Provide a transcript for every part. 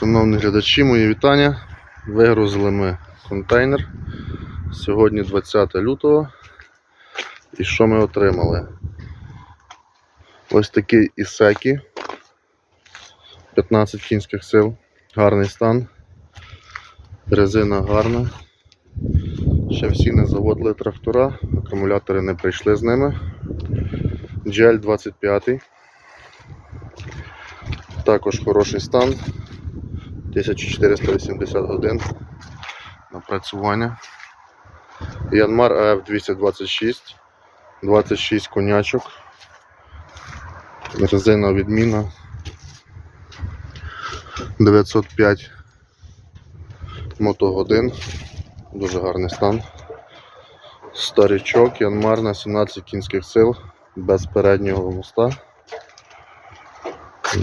Шановні глядачі, мої вітання. Вигрузили ми контейнер. Сьогодні 20 лютого. І що ми отримали? Ось такий Ісекі. 15 кінських сил. Гарний стан. Резина гарна. Ще всі не заводили трактора, акумулятори не прийшли з ними. GL 25. Також хороший стан. 1480 годин напрацювання. Янмар АФ 226, 26 конячок. Резина відміна. 905 мотогодин. Дуже гарний стан. Старичок, Янмар на 17 кінських сил, без переднього моста.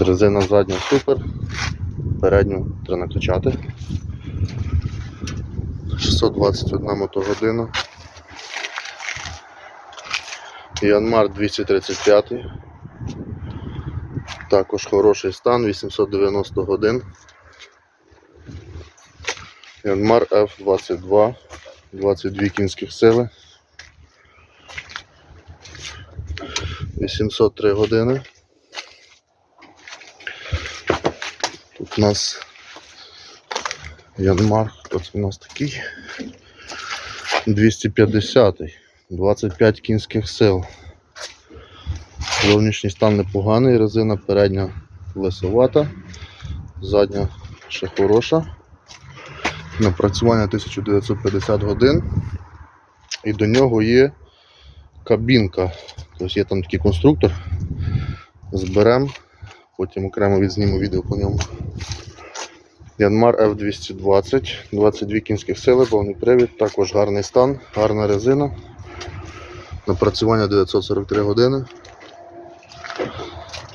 Резина задня супер. Передню треба накачати. 621 мотогодина. Янмар 235. Також хороший стан, 890 годин. Янмар F22, 22 кінських сили. 803 години. У нас Янмар, хто у нас такий? 250 25 кінських сил. Зовнішній стан непоганий, резина передня лисовата, задня ще хороша. Напрацювання 1950 годин. І до нього є кабінка. Тобто є там такий конструктор. Зберемо, потім окремо відзніму відео по ньому. Янмар F220, 22 кінських сили, повний привід, також гарний стан, гарна резина. Напрацювання 943 години.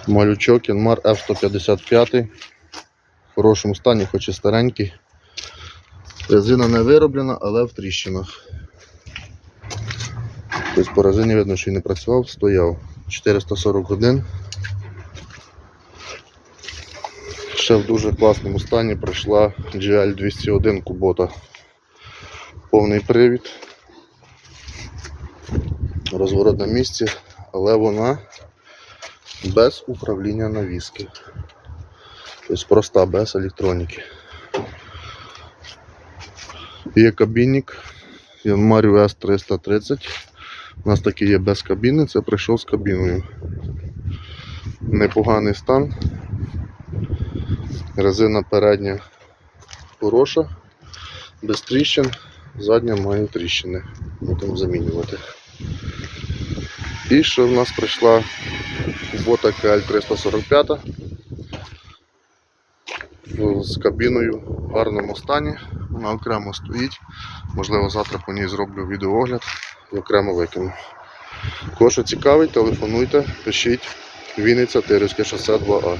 Малючок Янмар F155. В хорошому стані, хоч і старенький. Резина не вироблена, але в тріщинах. Тобто по резині видно, що і не працював, стояв. 440 годин. Ще в дуже класному стані пройшла GL 201 Кубота. Повний привід. Розворот на місці, але вона без управління навіски. Тобто проста, без електроніки. Є кабінник Yanmar US 330. У нас такий є без кабіни, це прийшов з кабіною. Непоганий стан. Резина передня хороша, без тріщин, задня має тріщини. Будемо замінювати. І ще в нас прийшла бота KL 345 з кабіною в гарному стані. Вона окремо стоїть. Можливо, завтра по ній зроблю відеоогляд і окремо викину. Кого що цікавить, телефонуйте, пишіть. Вінниця, Тирівське шосе 2А.